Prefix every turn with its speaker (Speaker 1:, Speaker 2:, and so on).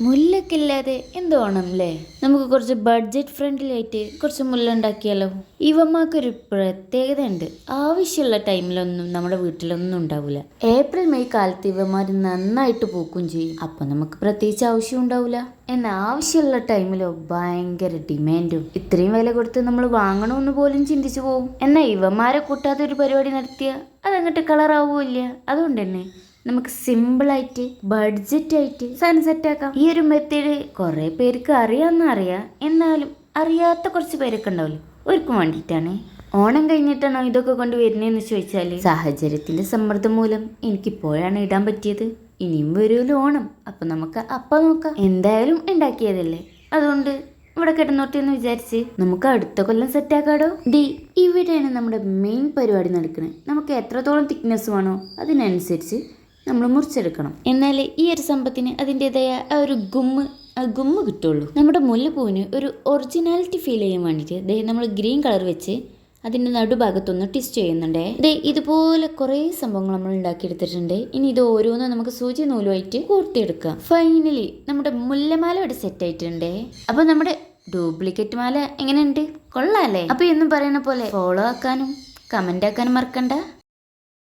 Speaker 1: മുല്ലൊക്കെ ഇല്ലാതെ എന്തോണം അല്ലേ നമുക്ക് കുറച്ച് ബഡ്ജറ്റ് ഫ്രണ്ട്ലിയായിട്ട് കുറച്ച് മുല്ല ഉണ്ടാക്കിയാലോ പ്രത്യേകത ഉണ്ട് ആവശ്യമുള്ള ടൈമിലൊന്നും നമ്മുടെ വീട്ടിലൊന്നും ഉണ്ടാവില്ല ഏപ്രിൽ മെയ് കാലത്ത് ഇവന്മാർ നന്നായിട്ട് പൂക്കും ചെയ്യും. അപ്പൊ നമുക്ക് പ്രത്യേകിച്ച് ആവശ്യം ഉണ്ടാവില്ല എന്നാൽ ആവശ്യമുള്ള ടൈമിലോ ഭയങ്കര ഡിമാൻഡും ഇത്രയും വില കൊടുത്ത് നമ്മൾ വാങ്ങണമെന്ന് പോലും ചിന്തിച്ചു പോകും എന്നാൽ ഇവന്മാരെ കൂട്ടാതെ ഒരു പരിപാടി നടത്തിയ അതങ്ങട്ട് കളറാവൂല്ല അതുകൊണ്ട് തന്നെ നമുക്ക് സിമ്പിൾ ആയിട്ട് ബഡ്ജറ്റ് ആയിട്ട് സാധനം സെറ്റാക്കാം ഈ ഒരു മെത്തേഡ് കുറേ പേർക്ക് അറിയാമെന്ന് അറിയാം. എന്നാലും അറിയാത്ത കുറച്ച് പേരൊക്കെ ഉണ്ടാവില്ല? ഒരുക്കും വേണ്ടിയിട്ടാണ്. ഓണം കഴിഞ്ഞിട്ടാണോ ഇതൊക്കെ കൊണ്ട് വരുന്നതെന്ന് ചോദിച്ചാൽ സാഹചര്യത്തിന്റെ സമ്മർദ്ദം മൂലം എനിക്കിപ്പോഴാണ് ഇടാൻ പറ്റിയത്. ഇനിയും വരുമല്ലോ ഓണം. അപ്പൊ നമുക്ക് അപ്പം നോക്കാം. എന്തായാലും ഉണ്ടാക്കിയതല്ലേ? അതുകൊണ്ട് ഇവിടെ കിടന്നോട്ടെ എന്ന് വിചാരിച്ച് നമുക്ക് അടുത്ത കൊല്ലം സെറ്റ് ആക്കാടോ? ഡി ഇവിടെയാണ് നമ്മുടെ മെയിൻ പരിപാടി നടക്കുന്നത് നമുക്ക് എത്രത്തോളം തിക്നെസ് വേണോ അതിനനുസരിച്ച് നമ്മൾ മുറിച്ചെടുക്കണം. എന്നാൽ ഈ ഒരു സമ്പത്തിന് അതിന്റെതായ ആ ഒരു ഗുമ്മ് ഗുമ്മ് കിട്ടുള്ളൂ. നമ്മുടെ മുല്ലപ്പൂവിന് ഒരു ഒറിജിനാലിറ്റി ഫീൽ ചെയ്യാൻ വേണ്ടിയിട്ട് ദേ നമ്മൾ ഗ്രീൻ കളർ വെച്ച് അതിന്റെ നടുഭാഗത്തൊന്ന് ട്വിസ്റ്റ് ചെയ്യുന്നുണ്ടേ. ദേ ഇതുപോലെ കുറേ സംഭവങ്ങൾ നമ്മൾ ഉണ്ടാക്കിയെടുത്തിട്ടുണ്ട്. ഇനി ഇത് ഓരോന്നും നമുക്ക് സൂചി നൂലുമായിട്ട് കൂർത്തിയെടുക്കാം ഫൈനലി നമ്മുടെ മുല്ലമാല ഇവിടെ സെറ്റ് ആയിട്ടുണ്ട്. അപ്പോൾ നമ്മുടെ ഡ്യൂപ്ലിക്കേറ്റ് മാല എങ്ങനെയുണ്ട്? കൊള്ളാല്ലേ അപ്പോൾ എന്നും പറയുന്ന പോലെ ഫോളോ ആക്കാനും കമന്റ് ആക്കാനും മറക്കണ്ട.